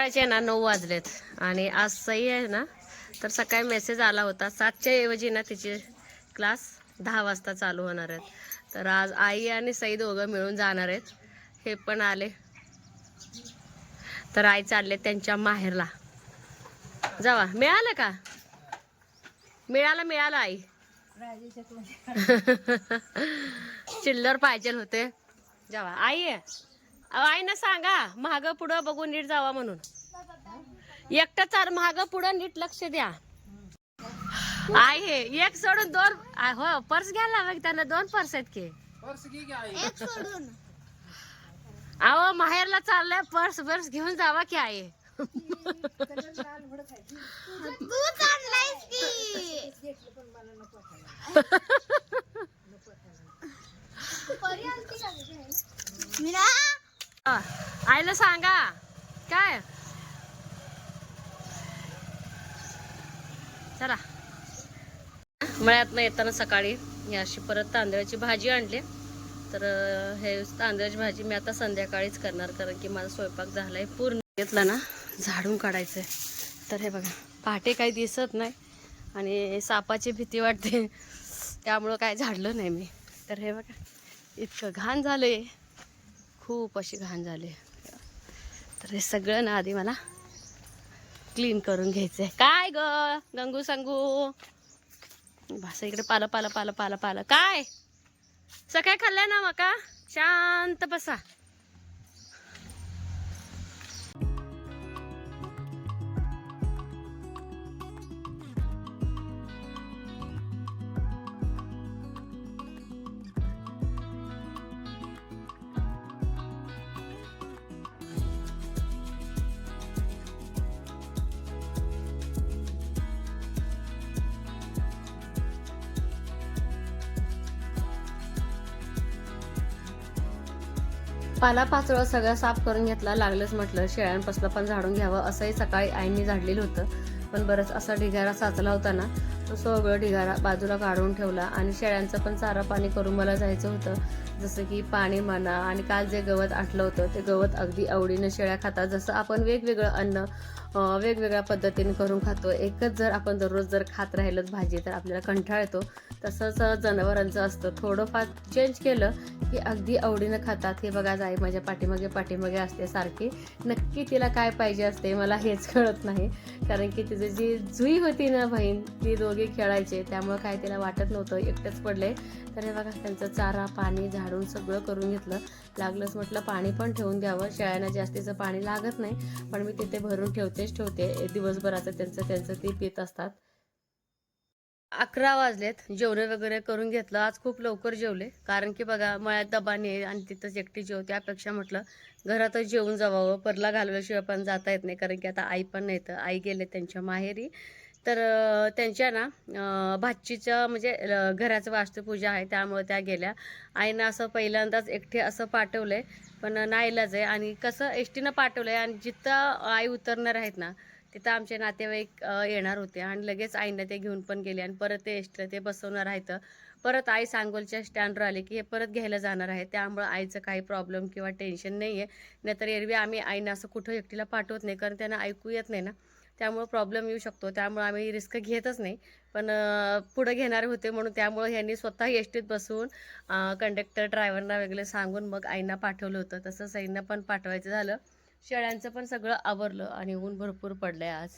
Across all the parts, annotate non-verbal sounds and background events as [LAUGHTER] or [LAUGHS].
सकाळचे ना नऊ वाजलेत. आणि आज सई आहे ना तर सकाळी मेसेज आला होता. सातच्या ऐवजी ना तिचे क्लास दहा वाजता चालू होणार आहेत तर आज आई आणि सई दोघं मिळून जाणार आहेत. हे पण आले. तर आई चालले त्यांच्या माहेरला. जावा मिळालं का? मिळालं मिळालं आई. [LAUGHS] चिल्लर पाहिजे होते. जावा आई अहो आई ना सांगा महाग पुढं बघून नीट जावा म्हणून. एकटं चार महाग पुढं नीट लक्ष द्या. आई हे एक सोडून दोन हो पर्स घ्यायला मग त्यांना दोन पर्स आहेत की. अहो माहेरला चाललंय पर्स पर्स घेऊन जावा की आई. हा, [LAUGHS] आईला सांगा. काय? चला. मळ्यातनं येताना सकाळी मी अशी परत तांदळाची भाजी आणली. तर हे तांदळाची भाजी मी आता संध्याकाळीच करणार कारण की माझा स्वयंपाक झालाय. पूर्ण घेतला ना झाडून काढायचंय. तर हे बघा पहाटे काही दिसत नाही आणि सापाची भीती वाटते. त्यामुळं काय झाडलं नाही मी. तर हे बघा इतकं घाण झालंय. खूप अशी घाण झाली. तर हे सगळं ना आधी मला क्लीन करून घ्यायचंय. काय ग? गंगू सांगू. भास इकडे पालं पालं पालं पालं पालं. काय? सकाळी खाल्लं ना मका? शांत बसा. पाला पाचोळा सगळं साफ करून घेतला लागलंच म्हटलं. शेळ्यांपासलं पण झाडून घ्यावं असंही सकाळी आईंनी झाडलेलं होतं. पण बरंच असा ढिगारा साचला होता ना तो सगळं ढिगारा बाजूला काढून ठेवला आणि शेळ्यांचं पण चारा पाणी करून मला जायचं होतं. जसं की पाणी म्हणा आणि काल जे गवत आटलं होतं ते गवत अगदी आवडीनं शेळ्या खातात जसं आपण वेगवेगळं अन्न वेगवेगळ्या पद्धतीने करून खातो. एकच जर आपण दररोज जर खात राहिलंच भाजी तर आपल्याला कंटाळ येतो. तसंच जनावरांचं असतं. थोडंफार चेंज केलं की अगदी आवडीनं खातात. हे बघा जाई आई माझ्या पाठीमागे पाठीमागे असते सारखी. नक्की तिला काय पाहिजे असते मला हेच कळत नाही. कारण की तिची जी जुई होती ना बहीण ती दोघे खेळायचे. त्यामुळं काय तिला वाटत नव्हतं. एकटंच पडले. तर हे बघा त्यांचं चारा पाणी झाडून सगळं करून घेतलं. लागलंच म्हटलं पाणी पण ठेवून द्यावं. शेळ्यांना जास्तीचं पाणी लागत नाही. पण मी तिथे भरून ठेवते. ठेवतेच ठेवते दिवसभराचं त्यांचं त्यांचं ते पित असतात. अकरा वाजलेत. जेवणे वगैरे करून घेतलं. आज खूप लवकर जेवले. कारण की बघा मळ्यात दबाने आणि तिथंच एकटी जेव त्यापेक्षा म्हटलं घरातच जेवून जावावं परला घालवल्याशिवाय पण जाता येत नाही. कारण की आता आई पण नाही तर आई गेले त्यांच्या माहेरी. तर त्यांच्या ना भाचीचं म्हणजे घराचं वास्तुपूजा आहे त्यामुळे त्या गेल्या. आईनं असं पहिल्यांदाच एकटे असं पाठवलं आहे पण नाईलाज आहे. आणि कसं एस टीनं आहे आणि जिथं आई उतरणार आहेत ना तिथं आमचे नातेवाईक येणार होते. आणि लगेच आईनं ते घेऊन पण गेले आणि परत ते एसटीला ते बसवणार आहेत. परत आई सांगोलच्या स्टँडवर आले की हे परत घ्यायला जाणार आहे. त्यामुळं आईचं काही प्रॉब्लेम किंवा टेन्शन नाही आहे नाहीतर एरवी आम्ही आईनं असं कुठं एकटीला पाठवत नाही कारण त्यांना ऐकू येत नाही ना. त्यामुळं प्रॉब्लेम येऊ शकतो. त्यामुळं आम्ही रिस्क घेतच नाही. पण पुढं घेणारे होते म्हणून त्यामुळं ह्यांनी स्वतः एस टीत बसवून कंडक्टर ड्रायव्हरना वगैरे सांगून मग आईंना पाठवलं होतं. तसंच आईंना पण पाठवायचं झालं. शेळ्यांचं पण सगळं आवरलं आणि ऊन भरपूर पडलं आहे आज.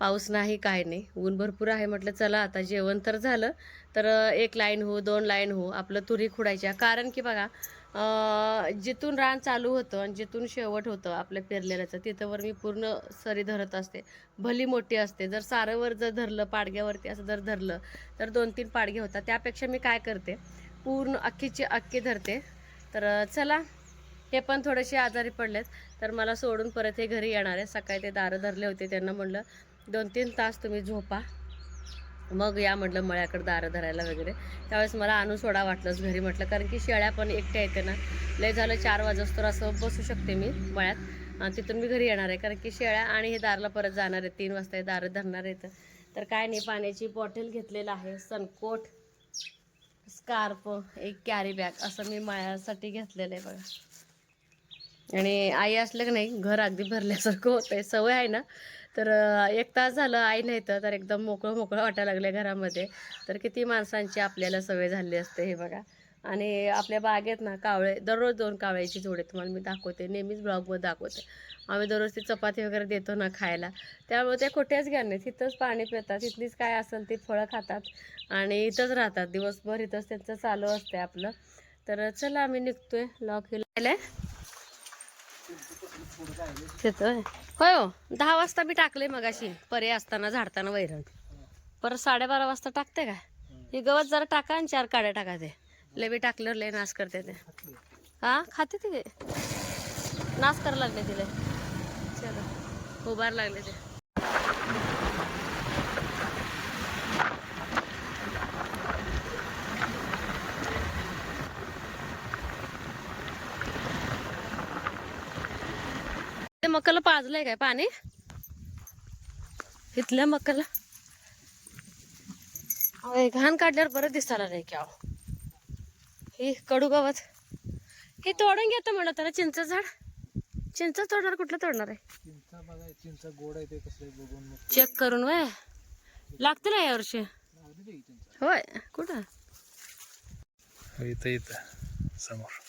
पाऊस नाही काय नाही. ऊन भरपूर आहे म्हटलं चला आता जेवण तर झालं. तर एक लाईन हो दोन लाईन हो आपलं तुरी खुडायच्या कारण की बघा जिथून रान चालू होतं आणि जिथून शेवट होतं आपल्या पेरलेल्याचं तिथंवर मी पूर्ण सरी धरत असते. भली मोठी असते. जर सारंवर जर धरलं पाडग्यावरती असं जर धरलं तर दोन तीन पाडगे होतात. त्यापेक्षा मी काय करते पूर्ण अख्खीची अख्खी धरते. तर चला हे पण थोडेसे आजारी पडलेत तर मला सोडून परत हे घरी येणार आहे. सकाळी ते दारं धरले होते त्यांना म्हणलं दोन तीन तास तुम्ही झोपा. मग या म्हटलं मळ्याकडं दारं धरायला वगैरे. त्यावेळेस मला आणून सोडा वाटलंच घरी म्हटलं कारण की शेळ्या पण एकट्या येते ना. लय झालं चार वाजता असं बसू शकते मी मळ्यात. आणि तिथून मी घरी येणार आहे कारण की शेळ्या आणि हे दारला परत जाणार आहे. तीन वाजता हे दारं धरणार आहेत. तर काय नाही पाण्याची बॉटल घेतलेलं आहे. सनकोट स्कार्फ एक कॅरी बॅग असं मी मळ्यासाठी घेतलेलं आहे बघा. आणि आई असलं की नाही घर अगदी भरल्यासारखं होतंय. सवय आहे ना. तर एक तास झालं आई नाही तर एकदम मोकळं मोकळं वाटायला लागलं घरामध्ये. तर किती माणसांची आपल्याला सवय झाली असते हे बघा. आणि आपल्या बागेत ना कावळे दररोज दोन कावळ्याची जोडे तुम्हाला मी दाखवते. नेहमीच ब्लॉगमध्ये दाखवते. आम्ही दररोज ती चपाती वगैरे देतो ना खायला. त्यामुळे ते कुठेच घ्या नाही तिथंच पाणी पितात. तिथलीच काय असेल ती फळं खातात. आणि इथंच राहतात. दिवसभर इथंच त्यांचं चालू असते आपलं. तर चला आम्ही निघतोय. लॉक हिला तिथं? होय हो. दहा वाजता मी टाकले मगाशी. परे असताना झाडताना वैरण. परत साडेबारा वाजता टाकते का हे गवत जरा टाका आणि चार काड्या टाका ते. लय बी टाकल्यावर लय नाश करते ते. हा? खाते ते नाश करायला लागले तिला. चला. उभार लागले ते. मकाला पाजलंय काय पाणी? इथल्या मकाला अय, घाण काढल्यावर बरं दिसायला नाही की अहो. ही कडू गवत. हे तोडून घेतो म्हणलं त्याला चिंच झाड. चिंच तोडणार कुठलं तोडणार आहे? चिंचा बघा चिंचा गोड आहे ते कसं आहे बघून मग. चेक करून वय. लागते ना यावर्षी होय. कुठं? इथं इथं. समोर.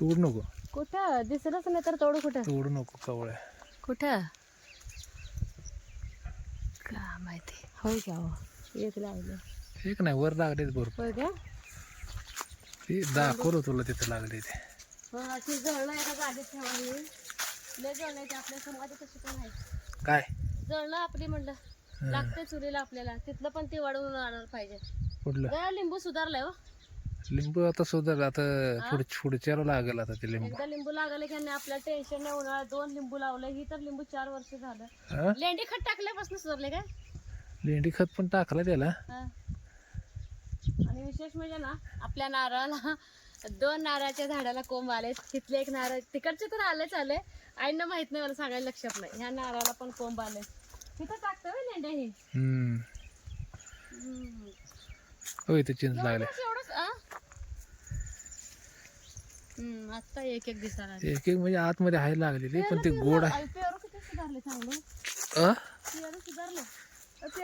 तोड नको. कुठं? दिसलंच नाही तर तोडू कुठं? तोडू नको कवळ्या कुठं? का माहिती? होय का हो? एक लागलं. एक नाही वर लागले भरपूर. होय का? ते दाखवलं तुला तिथं लागले ते. हा ती जळणं एका जागेत ठेवावी लय जळणं येते आपल्या समाजात तशी पण आहे. काय? जळणं आपली म्हणलं. लागते चुलीला आपल्याला. तिथलं पण ते वाढवून आणणार पाहिजे. कुठलं? जरा लिंबू सुधारलाय हो. लिंबू आता सुधार आता पुढ पुढच्याला लागेल आता ते लिंबू. एकदा लिंबू लागले की नाही आपल्याला टेन्शन नाही उन्हाळ्यात दोन लिंबू लावलं. ही तर लिंबू चार वर्ष झालं. हा लेंडी खत टाकल्यापासून सुधारले काय? लेंडी खत पण टाकला त्याला. हा. आणि विशेष म्हणजे ना आपल्या नारळाला दोन नारळाच्या झाडाला कोंब आले. तिथले एक नारळ तिकडचे तर आलेच आले आईंना माहीत नाही मला सांगायला लक्षात नाही. ह्या नारळाला पण कोंब आले. तिथं टाकतं लेंड्या ही? हम्म. हम्म. होय ते चिंच लागले. एवढंच आ? आता एक एक दिसायला लागले. एक एक म्हणजे आतमध्ये आहे लागलेली पण ते गोड आहे. आई, पेरू किती सुधारले चांगले? पेरू सुधारले.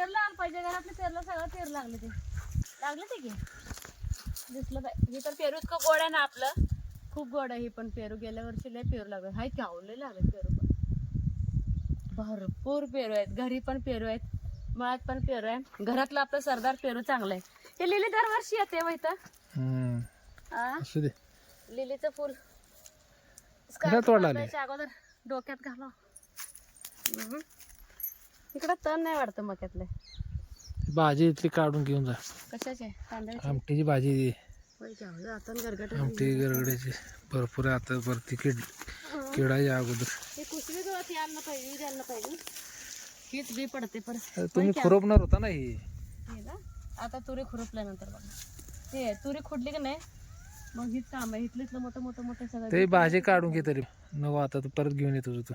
आलं पाहिजे घरातले पेरला सगळं पेरू लागले ते. लागले ते की? दिसलं पाहिजे हे तर पेरू इतकं गोड आहे ना आपलं. खूप गोड आहे ही पण पेरू. गेल्या वर्षी लय पेरू लागले. हाय चावले लागले पेरू पण? भरपूर पेरू आहेत. घरी पण पेरू आहेत. मळ्यात पण पेरू आहे. घरातलं आपलं सरदार पेरू चांगलं आहे. हे लिली दरवर्षी येते माहीत हम्म. असू दे. लिलीचं फुल. तोडला अगोदर. डोक्यात घाला इकडं तण नाही वाटतं मक्यातले. भाजी इथली काढून घेऊन जा. कशाचे? आमटीची भाजी आमटी गरगड्याची. भरपूर आता भरती किड किडाच्या अगोदर. हे हीच बी पडते परत तुम्ही खुरपणार होता ना ही? ना आता तुरी खुरपल्यानंतर बघा. हे तुरी खुडली की नाही मग हीच काम आहे. इथलं मोठं मोठं मोठं सगळं ते भाजी काढून घे तरी. नको आता तू परत घेऊन येतो तू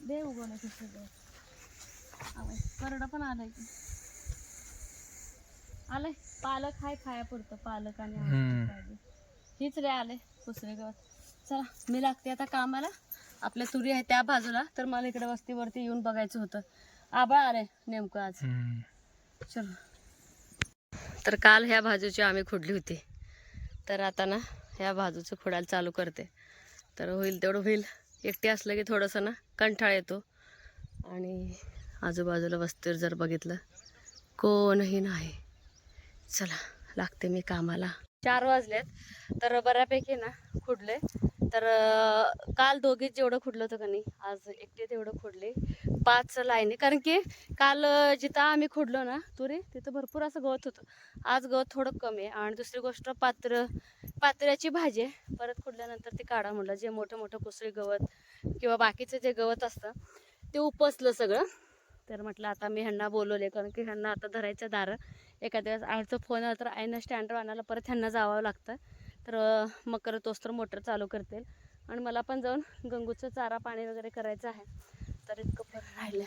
दे गवत आवय, करडं पण आलंय. की आलंय. पालक हाय खाया पुरतं पालक आणि भाजी. हीच रे आले कुसरे गवत चला मी लागते आता कामाला. आपल्या तुरी आहे त्या बाजूला तर मला इकडे वस्तीवरती येऊन बघायचं होतं. आबा आले नेमकं आज. चलो. तर काल ह्या बाजूची आम्ही खुडली होती. तर आता ना ह्या बाजूचं खोडायला चालू करते. तर होईल तेवढं होईल. एकटे असलं की थोडंसं ना कंठाळ येतो. आणि आजूबाजूला वस्तीवर जर बघितलं कोणही नाही. चला लागते मी कामाला. चार वाजलेत तर बऱ्यापैकी ना खुडले तर काल दोघीच जेवढं खुडलं होतं का नाही आज एकटे तेवढं खुडले. पाच लाईने कारण की काल जिथं आम्ही खुडलो ना तुरे तिथं भरपूर असं गवत होतं. आज गवत थोडं कमी आहे आणि दुसरी गोष्ट पात्र पात्र्याची भाजी आहे. परत खुडल्यानंतर ते काढा म्हटलं जे मोठं मोठं कुसळी गवत किंवा बाकीचं जे गवत असतं ते उपसलं सगळं. तर म्हटलं आता मी ह्यांना बोलवले कारण की ह्यांना आता धरायचं दारं. एखाद्या वेळेस आमचं फोन आला तर आईनं स्टँडवर आणायला परत ह्यांना जावं लागतं. तर मकर मग तोच तर मोटर चालू करतील. आणि मला पण जाऊन गंगूचं चारा पाणी वगैरे करायचं आहे. तर इतकं पण राहिलं.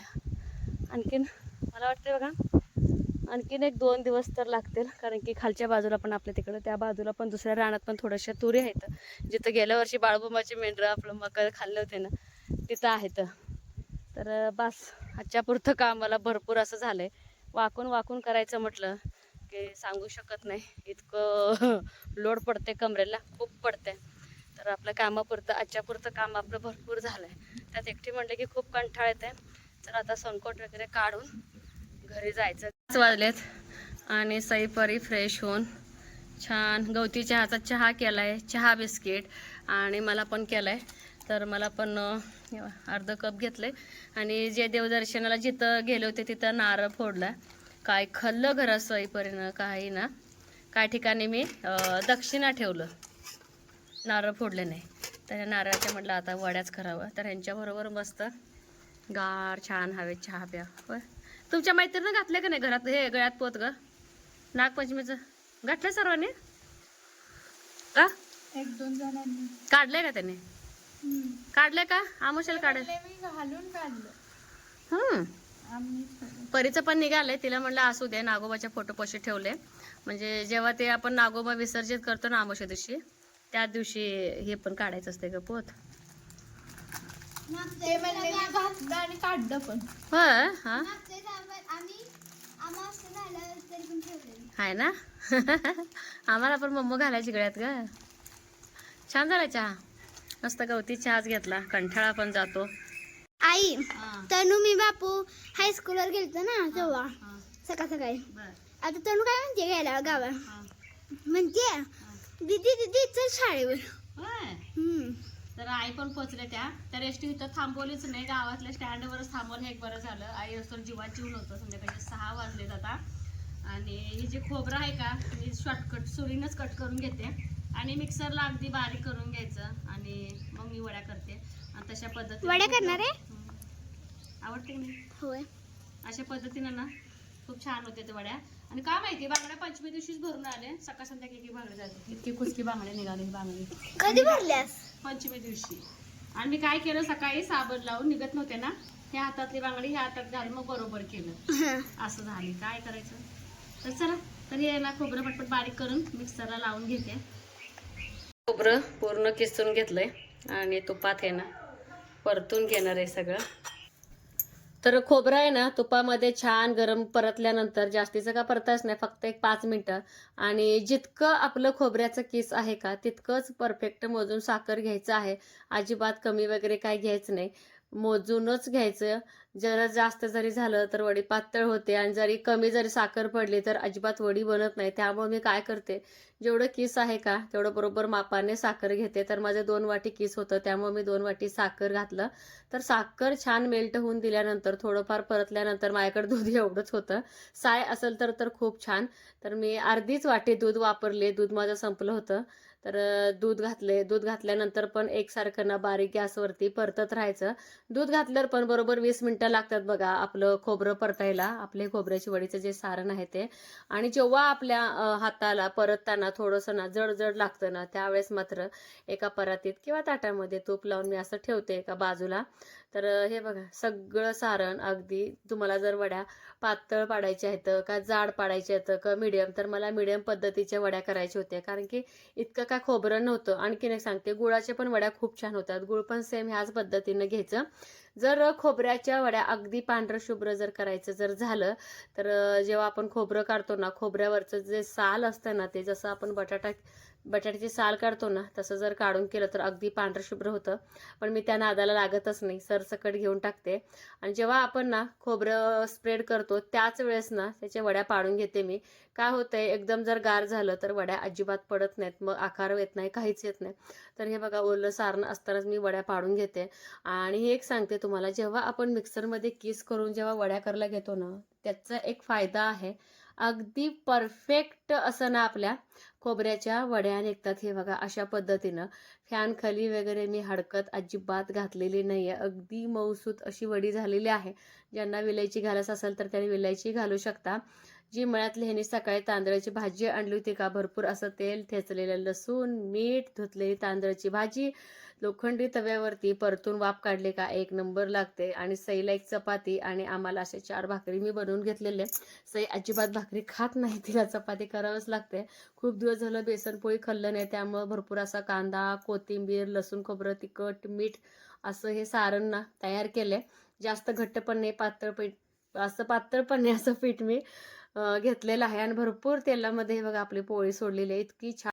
आणखीन मला वाटते बघा आणखीन एक दोन दिवस तर लागतील. कारण की खालच्या बाजूला पण आपल्या तिकडं त्या बाजूला पण दुसऱ्या रानात पण थोड्याशा तुरी आहेत. जिथं गेल्या वर्षी बाळबुमाची मेंढरं आपलं मकर खाल्ले होते ना तिथं आहेत. तर बस आजच्या पुरतं काम मला भरपूर असं झालं आहे वाकून वाकून करायचं म्हटलं की सांगू शकत नाही. इतकं [LAUGHS] लोड पडते कमरेला खूप पडते तर आपलं कामापुरतं आजच्या पुरतं काम आपलं भरपूर झालं आहे त्यात एकटी म्हणलं की खूप कंटाळ येते तर आता सनकोट वगैरे काढून घरी जायचं. पाच वाजलेत आणि सईपरी फ्रेश होऊन छान गवती चहाचा चहा केला आहे चहा बिस्किट आणि मला पण केलाय. तर मला पण अर्ध कप घेतले आणि जे देवदर्शनाला जिथं गेले होते तिथं नारळ फोडला काय खाल्लं घरात सईपरीनं काही ना. काय ठिकाणी मी दक्षिणा ठेवलं. नारळ फोडले नाही. तर या नारळाच्या म्हटलं आता वड्याच करावं. तर ह्यांच्याबरोबर मस्त गार छान हवेत चहा प्या. होय. तुमच्या मैत्रिणीनं घातलं का नाही घरात? हे गळ्यात पोत ग. नागपंचमीचं. घातलं सर्वांनी? का एक दोन जणांनी. काढलंय का त्याने? काढलंय का? आमुशाला काढेल घालून काढलं. हम्म. परीचं पण निघालंय. तिला म्हणलं असू दे नागोबाच्या फोटो पशी ठेवले. म्हणजे जेव्हा ते आपण नागोबा विसर्जित करतो ना आमोशा दिवशी त्या दिवशी हे पण काढायचं असते ग पोत. आणि काढलं पण. हा? आहे ना? [LAUGHS] आम्हाला पण मम्म घालायची गळ्यात ग. छान झाला चहा. मस्त गवती चहाच घेतला. कंठाळा पण जातो. आई तनू मी बापू हायस्कूलवर गेलतो ना तेव्हा. सकाळ सकाळी. आता तनू काय म्हणते गेल्या गावात? म्हणते दीदी दीदी चल शाळेवर. तर आई पण पोचले त्या. तर एसटी इथं थांबवलीच नाही. गावातल्या स्टँडवरच थांबवलं. हे एक बरं झालं. आई असतो जीवात जीवन होतं संध्याकाळी सहा वाजलेत आता. आणि ही जी खोबरं आहे का मी शॉर्टकट सुरीनच कट करून घेते. आणि मिक्सरला अगदी बारीक करून घ्यायचं. आणि मग मी वड्या करते. आणि तशा पद्धतीने वड्या करणार आहे? आवडते की नाही? होय. अशा पद्धतीनं ना खूप छान होते ते वड्या. आणि का माहिती बांगड्या पंचमी दिवशीच भरून आले. सकाळ संध्याकाळी बांगडे जाते इतकी कुचकी बांगडे निघाले बांगडी. कधी भरल्यास? पंचमी दिवशी. आणि मी काय केलं सकाळी साबण लावून निघत नव्हते ना ह्या हातातली बांगडी ह्या हातात घालून मग बरोबर केलं. असं झाले. काय करायचं? तर चला तर हे ना खोबरं पटपट बारीक करून मिक्सरला लावून घेते. खोबरं पूर्ण किसून घेतलंय. आणि तुपात आहे ना परतून घेणार आहे सगळं. तर खोबरं आहे ना तुपामध्ये छान गरम परतल्यानंतर जास्तीचं का परतायच नाही फक्त एक पाच मिनटं. आणि जितकं आपलं खोबऱ्याचं किस आहे का तितकंच परफेक्ट मोजून साखर घ्यायचं आहे. अजिबात कमी वगैरे काय घ्यायचं नाही. मोजूनच घ्यायचं. जरा जास्त जरी झालं तर वडी पातळ होते आणि जरी कमी जरी साखर पडली तर अजिबात वडी बनत नाही. त्यामुळे मी काय करते? जेवढं किस आहे का तेवढं बरोबर मापाने साखर घेते. तर माझं दोन वाटी किस होतं त्यामुळे मी दोन वाटी साखर घातलं. तर साखर छान मेल्ट होऊन दिल्यानंतर थोडंफार परतल्यानंतर माझ्याकडे दूध [LAUGHS] एवढंच होतं. साय असेल तर तर खूप छान. तर मी अर्धीच वाटी दूध वापरले. दूध माझं संपलं होतं. तर दूध घातले. दूध घातल्यानंतर पण एकसारखं ना बारीक गॅसवरती परतत राहायचं. दूध घातल्यावर पण बरोबर वीस मिनिटं लागतात बघा आपलं खोबरं परतायला. आपले खोबऱ्याची वडीचं जे सारण आहे ते. आणि जेव्हा आपल्या हाताला परतताना थोडंसं ना जड जड लागतं ना त्यावेळेस मात्र एका परातीत किंवा ताटामध्ये तूप लावून मी असं ठेवते एका बाजूला. तर हे बघा सगळं सारण अगदी तुम्हाला जर वड्या पातळ पाडायच्या आहेत का जाड पाडायच्या आहेत का मिडियम तर मला मिडियम पद्धतीच्या वड्या करायच्या होत्या. कारण की इतकं काय खोबरं नव्हतं. आणखीन एक सांगते गुळाच्या पण वड्या खूप छान होतात. गुळ पण सेम ह्याच पद्धतीनं घ्यायचं. जर खोबऱ्याच्या वड्या अगदी पांढरं शुभ्र जर करायचं जर झालं तर जेव्हा आपण खोबरं काढतो ना खोबऱ्यावरचं जे साल असतं ना ते जसं आपण बटाटा बटाट्याची साल काढतो ना तसं जर काढून केलं तर अगदी पांढरं शुभ्र होतं. पण मी त्या नादाला लागतच नाही सरसकट घेऊन टाकते. आणि जेव्हा आपण ना खोबरं स्प्रेड करतो त्याच वेळेस ना त्याच्या वड्या पाडून घेते मी. काय होतंय एकदम जर गार झालं तर वड्या अजिबात पडत नाहीत मग आकार येत नाही काहीच येत नाही. तर हे बघा ओलं सारण असतानाच मी वड्या पाडून घेते. आणि हे एक सांगते तुम्हाला जेव्हा आपण मिक्सरमध्ये किस करून जेव्हा वड्या करायला घेतो ना त्याचा एक फायदा आहे. अगदी परफेक्ट असं ना आपल्या खोबऱ्याच्या वड्या निघतात हे बघा अशा पद्धतीनं. फॅन खाली वगैरे मी हडकत अजिबात घातलेली नाही आहे अगदी मऊसूत अशी वडी झालेली आहे. ज्यांना विलायची घालायचं असेल तर त्यांनी विलायची घालू शकता. जी मळ्यात ह्यांनी सकाळी तांदळाची भाजी आणली होती का? भरपूर असं तेल ठेचलेलं लसूण मीठ धुतलेली तांदळाची भाजी. लोखंडी तव्यावरती परतून वाफ काढले का? एक नंबर लागते. आणि सईला एक चपाती आणि आम्हाला असे चार भाकरी मी बनवून घेतलेले. सई अजिबात भाकरी खात नाही. तिला चपाती करावंच लागते. खूप दिवस झालं बेसन पोळी खाल्लं नाही. त्यामुळं भरपूर असा कांदा कोथिंबीर लसूण खोबरं तिखट मीठ असं हे सारण ना तयार केलं. जास्त घट्ट पण नाही पातळ पीठ असं पातळ पण नाही असं पीठ मी घेतलेला आहे. आणि भरपूर तेलामध्ये बघा आपली पोळी सोडलेली आहे. इतकी छान